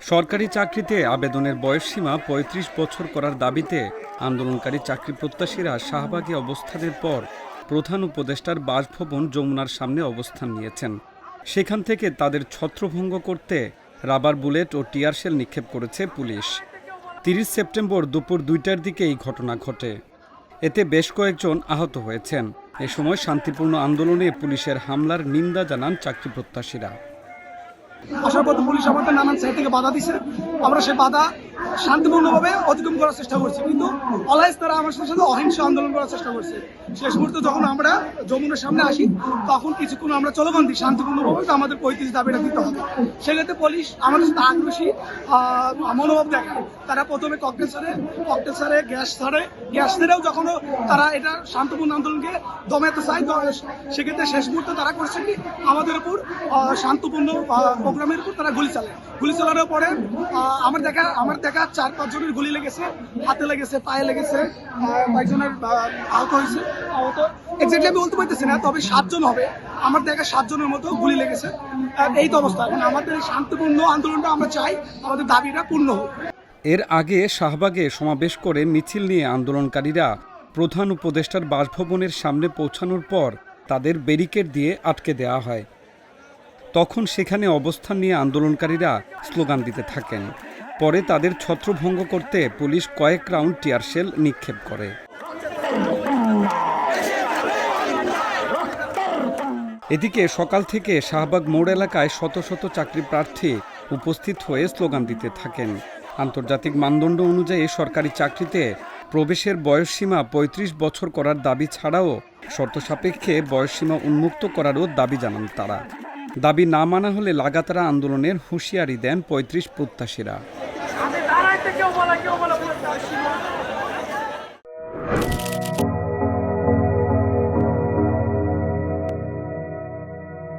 সরকারি চাকরিতে আবেদনের বয়সসীমা ৩৫ বছর করার দাবিতে আন্দোলনকারী চাকরি প্রত্যাশীরা শাহবাগে অবস্থানের পর প্রধান উপদেষ্টার বাসভবন যমুনার সামনে অবস্থান নিয়েছেন। সেখান থেকে তাদের ছত্রভঙ্গ করতে রাবার বুলেট ও টিয়ারশেল নিক্ষেপ করেছে পুলিশ। তিরিশ সেপ্টেম্বর দুপুর দুইটার দিকে এই ঘটনা ঘটে। এতে বেশ কয়েকজন আহত হয়েছেন। এ সময় শান্তিপূর্ণ আন্দোলনে পুলিশের হামলার নিন্দা জানান চাকরি প্রত্যাশীরা। আসার পর পুলিশ আমাদের নানান সাইড থেকে বাধা দিছে। আমরা সেই বাধা শান্তিপূর্ণভাবে অতিক্রম করার চেষ্টা করছে। কিন্তু অলাইস তারা আমার সাথে অহিংস আন্দোলন করার চেষ্টা করছে। শেষ মুহূর্তে যখন আমরা যমুনার সামনে আসি, তখন কিছুক্ষণ আমরা চলমান দিই শান্তিপূর্ণভাবে তো আমাদের পঁয়ত্রিশ দাবিটা দিতে হবে। সেক্ষেত্রে পুলিশ আমাদের সাথে আগ্রসী মনোভাব দেখায়। তারা প্রথমে ককটেল সারে ককটেল সারে গ্যাস সারে গ্যাস সারেও যখন তারা এটা শান্তিপূর্ণ আন্দোলনকে দমাতে চায় সেক্ষেত্রে শেষ মুহূর্তে তারা করছে কি, আমাদের উপর শান্তপূর্ণ প্রোগ্রামের উপর তারা গুলি চালায়। গুলি চালানোর পরে আমার দেখা আমার দেখা চার পাঁচ জনের গুলি লেগেছে, হাতে লেগেছে, পায়ে লেগেছে কয়েকজনের আহত হয়েছে, আহত। এক্স্যাক্টলি আমি বলতে পারতেছি না, তবে সাতজন হবে। আমার দেখা সাতজনের মতো গুলি লেগেছে। এই তো অবস্থা। এখন আমাদের শান্তিপূর্ণ আন্দোলনটা আমরা চাই, আমাদের দাবিটা পূর্ণ হোক। এর আগে শাহবাগে সমাবেশ করে মিছিল নিয়ে আন্দোলনকারীরা প্রধান উপদেষ্টার বাসভবনের সামনে পৌঁছানোর পর তাদের ব্যারিকেড দিয়ে আটকে দেওয়া হয়। তখন সেখানে অবস্থান নিয়ে আন্দোলনকারীরা স্লোগান দিতে থাকেন। পরে তাদের ছত্রভঙ্গ করতে পুলিশ কয়েক রাউন্ড টিয়ারশেল নিক্ষেপ করে। এদিকে সকাল থেকে শাহবাগ মোড় এলাকায় শত শত চাকরি প্রার্থী উপস্থিত হয়ে স্লোগান দিতে থাকেন। আন্তর্জাতিক মানদণ্ড অনুযায়ী সরকারি চাকরিতে প্রবেশের বয়সসীমা ৩৫ বছর করার দাবি ছাড়াও শর্ত সাপেক্ষে বয়সসীমা উন্মুক্ত করারও দাবি জানান তারা। দাবি না মানা হলে লাগাতার আন্দোলনের হুঁশিয়ারি দেন ৩৫ প্রত্যাশীরা। কেউ বলে।